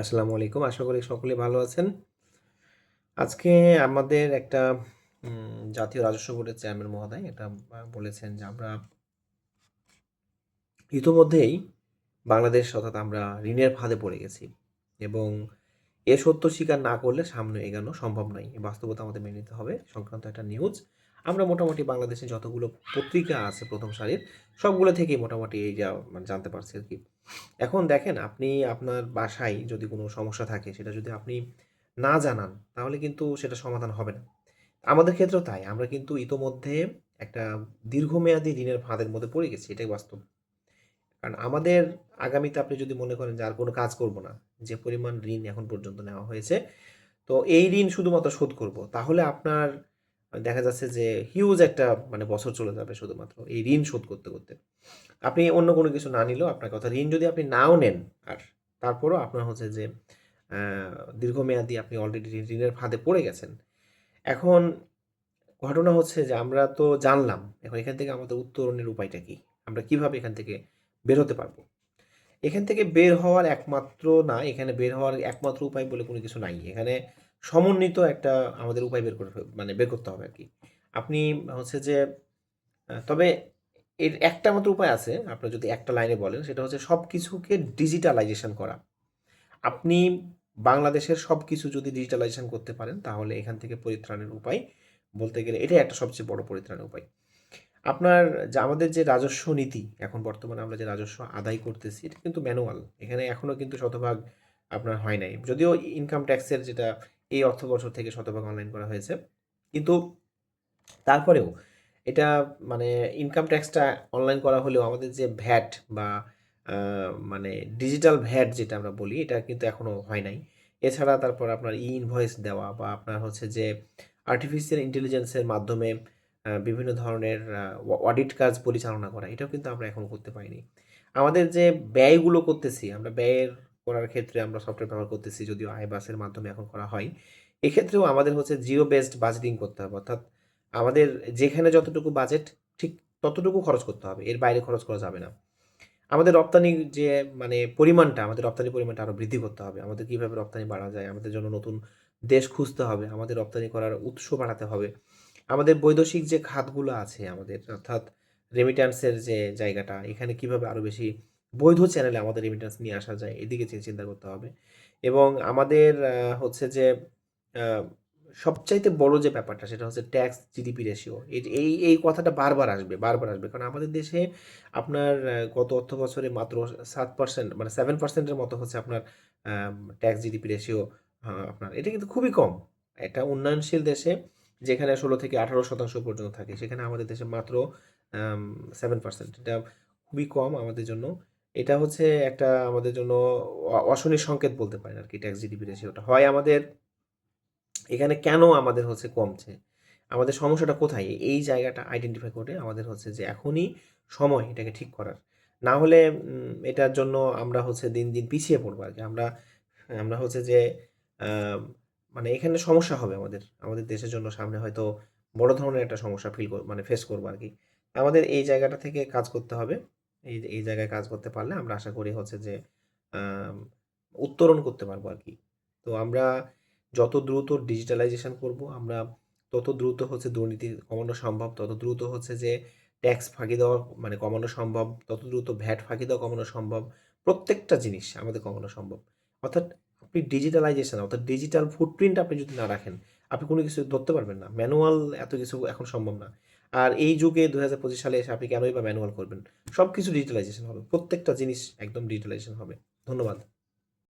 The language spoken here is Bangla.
আসসালামু আলাইকুম। আশা করি সকলে ভালো আছেন। আজকে আমাদের একটা জাতীয় রাজস্ব বোর্ডের চেয়ারম্যান মহোদয় এটা বলেছেন যে আমরা ইতোমধ্যেই বাংলাদেশ অর্থাৎ আমরা ঋণের ফাঁদে পড়ে গেছি এবং এ সত্য স্বীকার না করলে সামনে এগোনো সম্ভব নয়। এই বাস্তবতা আমাদের মেনে নিতে হবে। সংক্রান্ত একটা নিউজ আমরা মোটামুটি বাংলাদেশে যতগুলো পত্রিকা আছে প্রথম সারির, সবগুলো থেকেই মোটামুটি এই যা মানে জানতে পারছি আর কি। এখন দেখেন আপনি আপনার বাসায় যদি কোনো সমস্যা থাকে, সেটা যদি আপনি না জানান, তাহলে কিন্তু সেটা সমাধান হবে না। আমাদের ক্ষেত্রেও তাই, আমরা কিন্তু ইতোমধ্যে একটা দীর্ঘমেয়াদী ঋণের ফাঁদের মধ্যে পড়ে গেছি, এটাই বাস্তব। কারণ আমাদের আগামীতে আপনি যদি মনে করেন যে আর কোনো কাজ করব না, যে পরিমাণ ঋণ এখন পর্যন্ত নেওয়া হয়েছে, তো এই ঋণ শুধুমাত্র শোধ করব, তাহলে আপনার দেখা যাচ্ছে যে হিউজ একটা মানে বছর চলে যাবে শুধুমাত্র এই ঋণ শোধ করতে করতে। আপনি অন্য কোনো কিছু না নিলেও আপনার কথা। ঋণ যদি আপনি নাও নেন, আর তারপরও আপনার হচ্ছে যে দীর্ঘমেয়াদী আপনি অলরেডি ঋণের ফাঁদে পড়ে গেছেন। এখন ঘটনা হচ্ছে যে, আমরা তো জানলাম, এখন এখান থেকে আমাদের উত্তরণের উপায়টা কি? আমরা কীভাবে এখান থেকে বের হতে পারব? এখান থেকে বের হওয়ার একমাত্র না, এখানে বের হওয়ার একমাত্র উপায় বলে কোনো কিছু নাই। এখানে সমন্বিত একটা আমাদের উপায় বের করে মানে বের করতে হবে আর কি। আপনি হচ্ছে যে তবে এর একটা মাত্র উপায় আছে, আপনার যদি একটা লাইনে বলেন, সেটা হচ্ছে সব কিছুকে ডিজিটালাইজেশন করা। আপনি বাংলাদেশের সব কিছু যদি ডিজিটালাইজেশন করতে পারেন, তাহলে এখান থেকে পরিত্রাণের উপায় বলতে গেলে এটাই একটা সবচেয়ে বড় পরিত্রাণের উপায়। আপনার যে আমাদের যে রাজস্ব নীতি, এখন বর্তমানে আমরা যে রাজস্ব আদায় করতেছি, এটা কিন্তু ম্যানুয়াল। এখানে এখনও কিন্তু শতভাগ আপনার হয় নাই। যদিও ইনকাম ট্যাক্সের যেটা এই অর্থ বছর থেকে শতভাগ অনলাইন করা হয়েছে, কিন্তু তারপরেও এটা মানে ইনকাম ট্যাক্সটা অনলাইন করা হলেও আমাদের যে ভ্যাট বা মানে ডিজিটাল ভ্যাট যেটা আমরা বলি, এটা কিন্তু এখনও হয় নাই। এছাড়া তারপর আপনার ই ইনভয়েস দেওয়া বা আপনার হচ্ছে যে আর্টিফিশিয়াল ইন্টেলিজেন্সের মাধ্যমে বিভিন্ন ধরনের অডিট কাজ পরিচালনা করা, এটাও কিন্তু আমরা এখনও করতে পারিনি। আমাদের যে ব্যয়গুলো করতেছি, আমরা ব্যয়ের করার ক্ষেত্রে আমরা সফটওয়্যার ব্যবহার করতেছি, যদিও আই বাসের মাধ্যমে এখন করা হয়, এক্ষেত্রেও আমাদের হচ্ছে জিও বেসড বাজেটিং করতে হবে। অর্থাৎ আমাদের যেখানে যতটুকু বাজেট ঠিক ততটুকু খরচ করতে হবে। এর বাইরে খরচ করা যাবে না। আমাদের রপ্তানি যে মানে পরিমাণটা, আমাদের রপ্তানি পরিমাণটা আরও বৃদ্ধি করতে হবে। আমাদের কীভাবে রপ্তানি বাড়া যায়, আমাদের জন্য নতুন দেশ খুঁজতে হবে, আমাদের রপ্তানি করার উৎস বাড়াতে হবে। আমাদের বৈদেশিক যে খাতগুলো আছে, আমাদের অর্থাৎ রেমিট্যান্সের যে জায়গাটা, এখানে কীভাবে আরও বেশি বৈধ চ্যানেলে আমাদের রেমিট্যান্স নিয়ে আসা যায়, এদিকে চিন্তা করতে হবে। এবং আমাদের হচ্ছে যে সবচাইতে বড় যে ব্যাপারটা সেটা হচ্ছে ট্যাক্স জিডিপি রেশিও এই এই কথাটা বারবার আসবে বারবার আসবে। কারণ আমাদের দেশে আপনার গত অর্থ বছরে মাত্র সাত পার্সেন্ট মানে সেভেন পার্সেন্টের মতো হচ্ছে আপনার ট্যাক্স জিডিপি রেশিও আপনার। এটা কিন্তু খুবই কম। একটা উন্নয়নশীল দেশে যেখানে ষোলো থেকে আঠারো শতাংশ পর্যন্ত থাকে, সেখানে আমাদের দেশে মাত্র সেভেন পার্সেন্ট এটা খুবই কম আমাদের জন্য। এটা হচ্ছে একটা আমাদের জন্য অশনির সংকেত বলতে পারেন আর কি ট্যাক্স জিডিপি রেশিওটা হয় আমাদের এখানে কেন আমাদের হচ্ছে কমছে? আমাদের সমস্যাটা কোথায়? এই জায়গাটা আইডেন্টিফাই করে আমাদের হচ্ছে যে এখনই সময় এটাকে ঠিক করার। না হলে এটার জন্য আমরা হচ্ছে দিন দিন পিছিয়ে পড়ব আর কি আমরা আমরা হচ্ছে যে মানে এখানে সমস্যা হবে আমাদের আমাদের দেশের জন্য সামনে হয়তো বড় ধরনের একটা সমস্যা ফিল মানে ফেস করব আর কি আমাদের এই জায়গাটা থেকে কাজ করতে হবে। এই এই জায়গায় কাজ করতে পারলে আমরা আশা করি হচ্ছে যে উত্তরণ করতে পারব আর কি তো আমরা যত দ্রুত ডিজিটালাইজেশন করব, আমরা তত দ্রুত হচ্ছে দুর্নীতি কমানো সম্ভব, তত দ্রুত হচ্ছে যে ট্যাক্স ফাঁকি দেওয়া মানে কমানো সম্ভব, তত দ্রুত ভ্যাট ফাঁকি দেওয়া কমানো সম্ভব, প্রত্যেকটা জিনিস আমাদের কমানো সম্ভব। অর্থাৎ আপনি ডিজিটালাইজেশন অর্থাৎ ডিজিটাল ফুটপ্রিন্ট আপনি যদি না রাখেন, আপনি কোনো কিছু ধরতে পারবেন না। ম্যানুয়াল এত কিছু এখন সম্ভব না। আর এই যুগে দু হাজার পঁচিশ সালে এসে আপনি কেনই বা ম্যানুয়াল করবেন? সব কিছু ডিজিটালাইজেশন হবে, প্রত্যেকটা জিনিস একদম ডিজিটালাইজেশন হবে। ধন্যবাদ।